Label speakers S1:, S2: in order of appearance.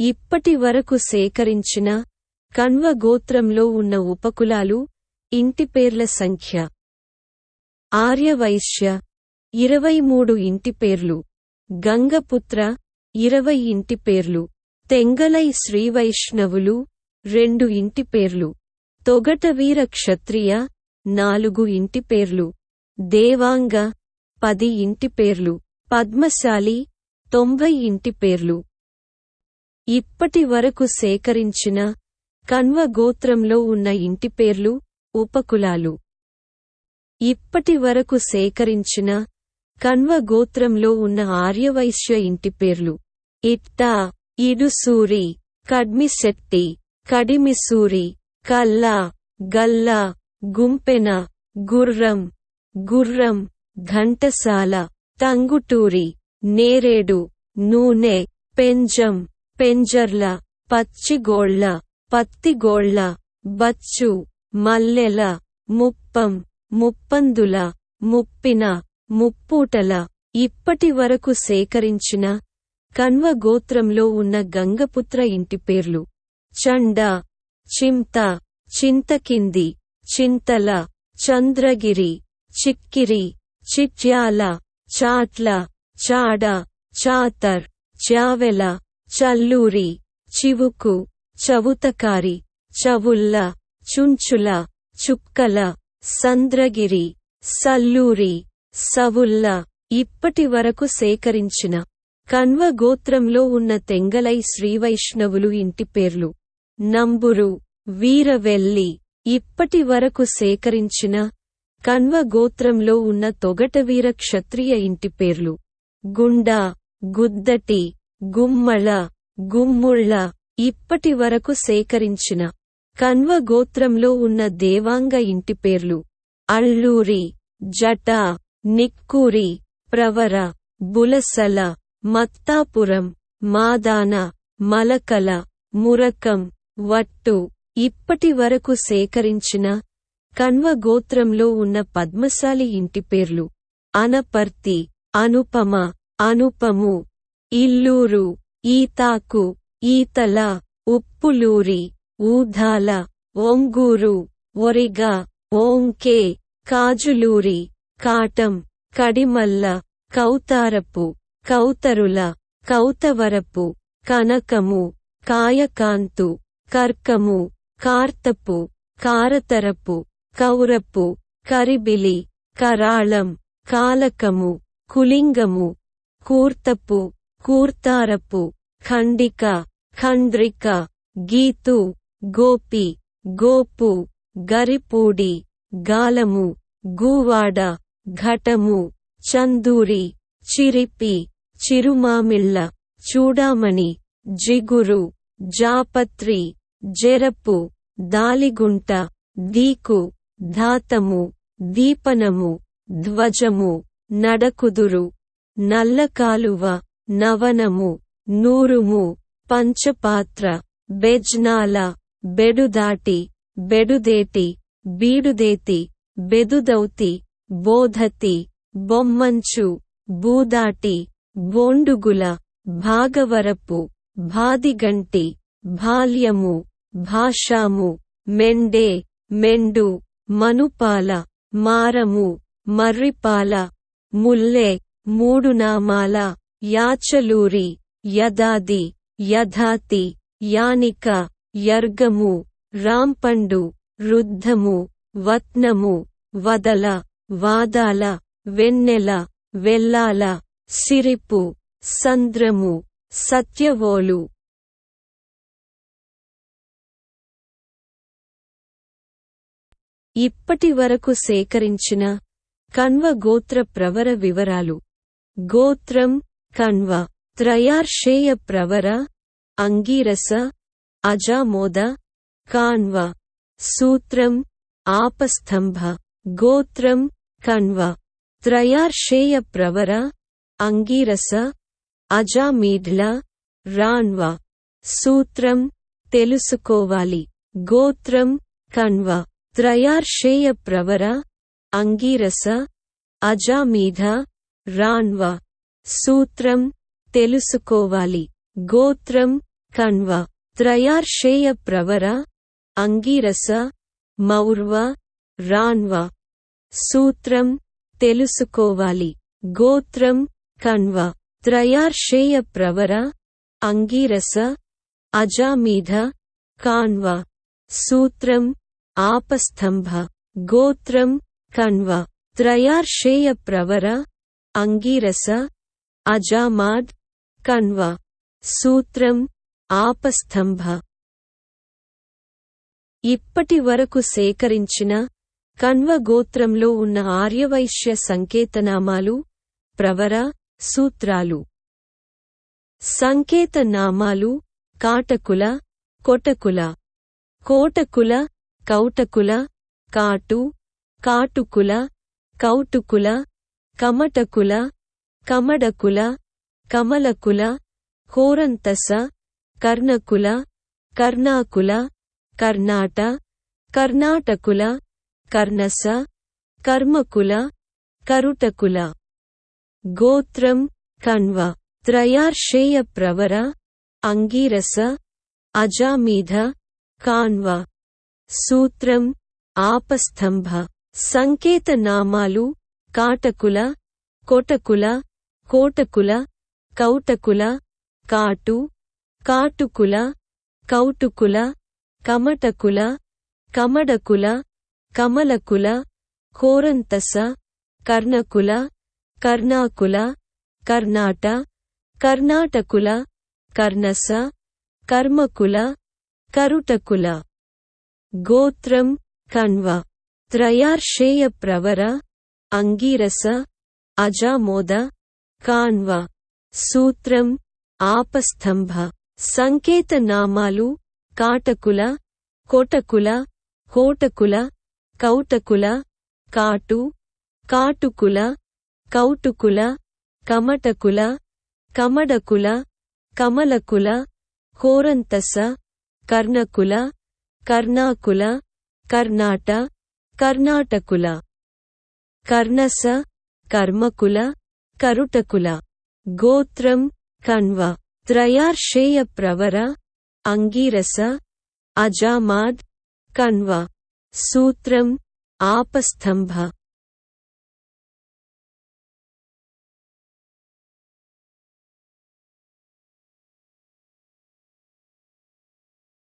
S1: ఇప్పటి వరకు సేకరించిన కణ్వ గోత్రంలో ఉన్న ఉపకులాలు ఇంటిపేర్ల సంఖ్య. ఆర్యవైశ్య ఇరవై మూడు ఇంటిపేర్లు గంగపుత్ర ఇరవై ఇంటిపేర్లు తెంగలై శ్రీవైష్ణవులు రెండు ఇంటిపేర్లు తొగటవీర క్షత్రియ నాలుగు ఇంటిపేర్లు దేవాంగ పది ఇంటిపేర్లు పద్మశాలి తొంభై ఇంటిపేర్లు ఇప్పటి వరకు సేకరించిన కణ్వ గోత్రంలో ఉన్న ఇంటిపేర్లు ఉపకులాలు. ఇప్పటి వరకు సేకరించిన కణ్వ గోత్రంలో ఉన్న ఆర్యవైశ్య ఇంటిపేర్లు ఇట్టా ఇడుసూరి కడ్మిశెట్టి కడిమిసూరి కల్లా గల్లా గుంపెన గుర్రం గుర్రం ఘంటసాల తంగుటూరి నేరేడు నూనె పెంజం. పెంజర్ల పచ్చిగోళ్ళ పత్తిగోళ్ళ బచ్చు మల్లెల ముప్పం ముప్పందుల ముప్పిన ముప్పూటల ఇప్పటి వరకు సేకరించిన కన్వ గోత్రంలో ఉన్న గంగపుత్ర ఇంటి పేర్లు. చండ చింత చింతకింది చింతల చంద్రగిరి చిక్కిరి చిట్యాల చాట్ల చాడ చాతర్ చావెల చల్లూరి చివుకు చవుతకారి చవుల్ల చుంచుల చుక్కల సంద్రగిరి సల్లూరి సవుల్ల ఇప్పటి వరకు సేకరించిన కన్వ గోత్రంలో ఉన్న తెంగలై శ్రీవైష్ణవులు ఇంటి పేర్లు. నంబురు వీరవెల్లి ఇప్పటి వరకు సేకరించిన కన్వ గోత్రంలో ఉన్న తొగటవీర క్షత్రియ ఇంటి పేర్లు. గుండా గుద్దటి గుమ్మళ గుమ్ముళ్ళ ఇప్పటి వరకు సేకరించిన కన్వ గోత్రంలో ఉన్న దేవాంగ ఇంటి పేర్లు. అల్లూరి జట నిక్కూరి ప్రవర బులసల మత్తాపురం మాదాన మలకల మురకం వట్టు ఇప్పటి వరకు సేకరించిన కన్వ గోత్రంలో ఉన్న పద్మశాలి ఇంటి పేర్లు. అనపర్తి అనుపమ అనుపము ఇల్లూరు ఈతాకు ఈతల ఉప్పులూరి ఊధాల ఒంగూరు ఒరిగా ఓంకే కాజులూరి కాటం కడిమల్ల కౌతారపు కౌతరుల కౌతవరపు కనకము కాయకాంతు కర్కము కార్తపు కారతరపు కౌరపు కరిబిలి కరాళం కాలకము కులింగము కూర్తపు కూర్తారపు ఖండిక ఖండ్రిక గీతు గోపి గోపు గరిపూడి గాలము గూవాడ ఘటము చందూరి చిరిపి చిరుమామిళ్ళ చూడామణి జిగురు జాపత్రి జెరపు దాలిగుంట దీకు ధాతము దీపనము ధ్వజము నడకుదురు నల్లకాలువ నవనము నూరుము పంచపాత్ర బెజ్నాల బెడుదాటి బెడుదేటి బీడుదేతి బెదుదౌతి బోధతి బొమ్మంచు బూదాటి బోండుగుల భాగవరపు భాదిగంటి భాల్యము భాషాము మెండే మెండు మనుపాల మారము మర్రిపాల ముల్లె మూడు నామాల యాచలూరి యదాది యధాతి యానిక యర్గము రాంపండు రుద్ధము వత్నము వదల వాదాల వెన్నెల వెల్లాల సిరిపు సంద్రము సత్యవోలు. ఇప్పటి వరకు సేకరించిన కన్వ గోత్ర ప్రవర వివరాలు. గోత్రం కన్వ త్రయార్షేయ ప్రవర అంగీరస అజామోద కాన్వ సూత్రం ఆపస్తంభ గోత్రం కన్వ త్రయార్షేయ ప్రవర అంగీరస అజామీడ్ల రాన్వ సూత్రం తెలుసుకోవాలి గోత్రం కన్వ త్రయార్షేయ ప్రవర అంగీరస అజామీధ రాన్వ సూత్రం తెలుసుకోవాలి. గోత్రం కణ్వ త్రయార్షేయ ప్రవర అంగీరస మౌర్వ రాన్వ సూత్రం తెలుసుకోవాలి. గోత్రం కణ్వ త్రయార్షేయ ప్రవర అంగీరస అజామీధ కాన్వ సూత్రం ఆపస్తంభ గోత్రం కణ్వ త్రయార్షేయ ప్రవర అంగీరస అజామాద్ కణ్వ సూత్రం ఆపస్తంభ. ఇప్పటి వరకు సేకరించిన కన్వ గోత్రంలో ఉన్న ఆర్యవైశ్య సంకేతనామాలు ప్రవర సూత్రాలు. సంకేతనామాలు కాటకుల కొటకుల. కోటకుల కౌటకుల కాటు కాటుకుల కౌటుకుల కమటకుల కమడకుల కమలకుల కోరంతస కర్ణకుల కర్ణాకుల కర్ణాట కర్ణాటకుల కర్ణస కర్మకుల కరుటకుల. గోత్రం కణ్వ త్రయార్షేయ ప్రవర అంగీరస అజామీధ కాణ్వ. సూత్రం ఆపస్తంభ సంకేతనామాలు కాటకుల కొటకుల కోటకుల కౌటకుల కాటు కాటుకుల కౌటుకుల కమటకుల కమడకుల కమలకుల కోరంతస కర్ణకుల కర్ణాకుల కర్ణాట కర్ణాటకుల కర్ణస కర్మకుల కరుటకుల. గోత్రం కణ్వ. త్రయార్షేయ ప్రవర అంగీరస అజామోద కాన్వ సూత్రం ఆపస్తంభ సంకేతనామాలు కాటకుల కోటకుల కోటకుల కౌటకుల కాటు కాటుకుల కౌటుకుల కమటకుల కమడకుల కమలకుల హోరంతస కర్ణకుల కర్ణాకుల కర్ణాట కర్ణాటకుల కర్ణస కర్మకుల కరుటకుల గోత్రం కణ్వ త్రయార్షేయ ప్రవర అంగీరస అజామాద్ కణ్వ సూత్రం ఆపస్తంభ